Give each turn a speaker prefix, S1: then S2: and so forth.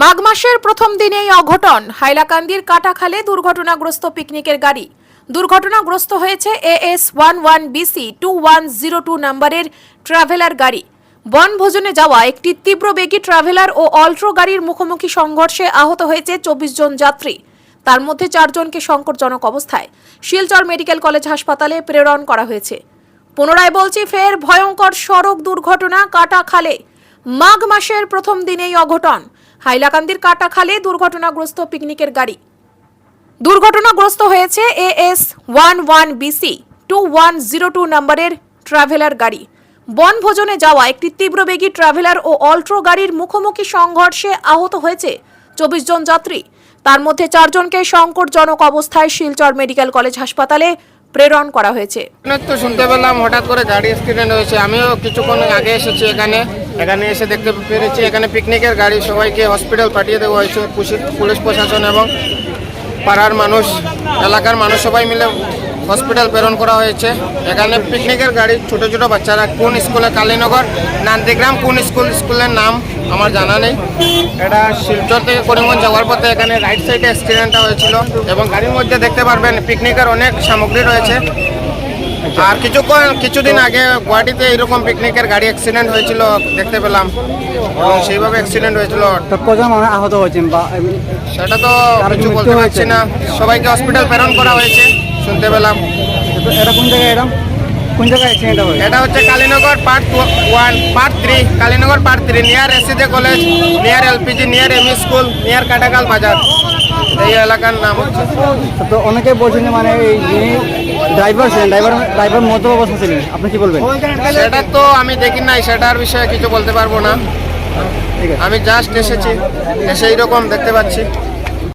S1: মাঘ মাসের প্রথম দিনেই অঘটন। হাইলাকান্দির কাটাখালে দুর্ঘটনাগ্রস্ত পিকনিকের গাড়ি। দুর্ঘটনাগ্রস্ত হয়েছে AS one one BC two one zero two নম্বরের ট্রাভেলার গাড়ি। বনভোজনে যাওয়া একটি তীব্র বেগী ট্রাভেলার ও অল্ট্রো গাড়ির মুখোমুখি সংঘর্ষে আহত হয়েছে চব্বিশ জন যাত্রী। তার মধ্যে চারজনকে সংকটজনক অবস্থায় শিলচর মেডিকেল কলেজ হাসপাতালে প্রেরণ করা হয়েছে। পুনরায় বলছি ফের ভয়ঙ্কর সড়ক দুর্ঘটনা কাটাখালে। মাঘ মাসের প্রথম দিনেই অঘটন। হাইলাকান্দির কাটাখালে দুর্ঘটনাগ্রস্ত পিকনিকের গাড়ি। দুর্ঘটনাগ্রস্ত হয়েছে AS one one BC two one zero two নম্বরের ট্রাভেলার গাড়ি। বনভোজনে যাওয়া একটি তীব্রবেগী ট্রাভেলার ও অল্ট্রো গাড়ির মুখোমুখি সংঘর্ষে আহত হয়েছে চব্বিশ জন যাত্রী। তার মধ্যে চারজনকে সংকটজনক অবস্থায় শিলচর মেডিকেল কলেজ হাসপাতালে প্রেরণ করা হয়েছে।
S2: শুনতে পেলাম, হঠাৎ করে গাড়ি অ্যাক্সিডেন্ট হয়েছে। আমিও কিছুক্ষণ আগে এসেছি এখানে। এখানে এসে দেখতে পেরেছি, এখানে পিকনিকের গাড়ি সবাইকে হসপিটাল পাঠিয়ে দেওয়া হয়েছে। পুলিশ- প্রশাসন এবং পাড়ার মানুষ, এলাকার মানুষ সবাই মিলে হসপিটাল প্রেরণ করা হয়েছে। এখানে পিকনিকের গাড়ি ছোট ছোট বাচ্চারা কোন স্কুলে? কালীনগর, নান্দিগ্রাম কোন স্কুল? স্কুলের নাম আমার জানা নেই। এটা শিলচর থেকে করিমগঞ্জ যাওয়ার পথে এখানে রাইট সাইডে অ্যাক্সিডেন্টটা হয়েছিল এবং গাড়ির মধ্যে দেখতে পারবেন পিকনিকের অনেক সামগ্রী রয়েছে। আর কিছুক্ষণ কিছুদিন আগে গুয়াহাটিতে এরকম পিকনিকের গাড়ি অ্যাক্সিডেন্ট হয়েছিল দেখতে পেলাম। এবং সেইভাবে অ্যাক্সিডেন্ট হয়েছিল।
S3: কজন আহত হয়েছেন বা
S2: সেটা তো কিছু বলতে পারছি না। সবাইকে হসপিটাল প্রেরণ করা হয়েছে শুনতে পেলাম।
S3: এটা কোন জায়গায় এরকম কোন জায়গায় অ্যাক্সিডেন্ট
S2: এটা হচ্ছে Kalinagar part one part three Kalinagar part three near ACJ college near LPG near ME school near Katakal Bazar এই এলাকার নাম হচ্ছে।
S3: তো অনেকে বলছেন মানে এই ড্রাইভার ছিলেন ড্রাইভার ড্রাইভার মতো অবস্থা ছিলেন আপনি কি বলবেন?
S2: সেটা তো আমি দেখি নাই সেটার বিষয়ে কিছু বলতে পারব না। আমি জাস্ট এসেছি এসে এইরকম দেখতে পাচ্ছি।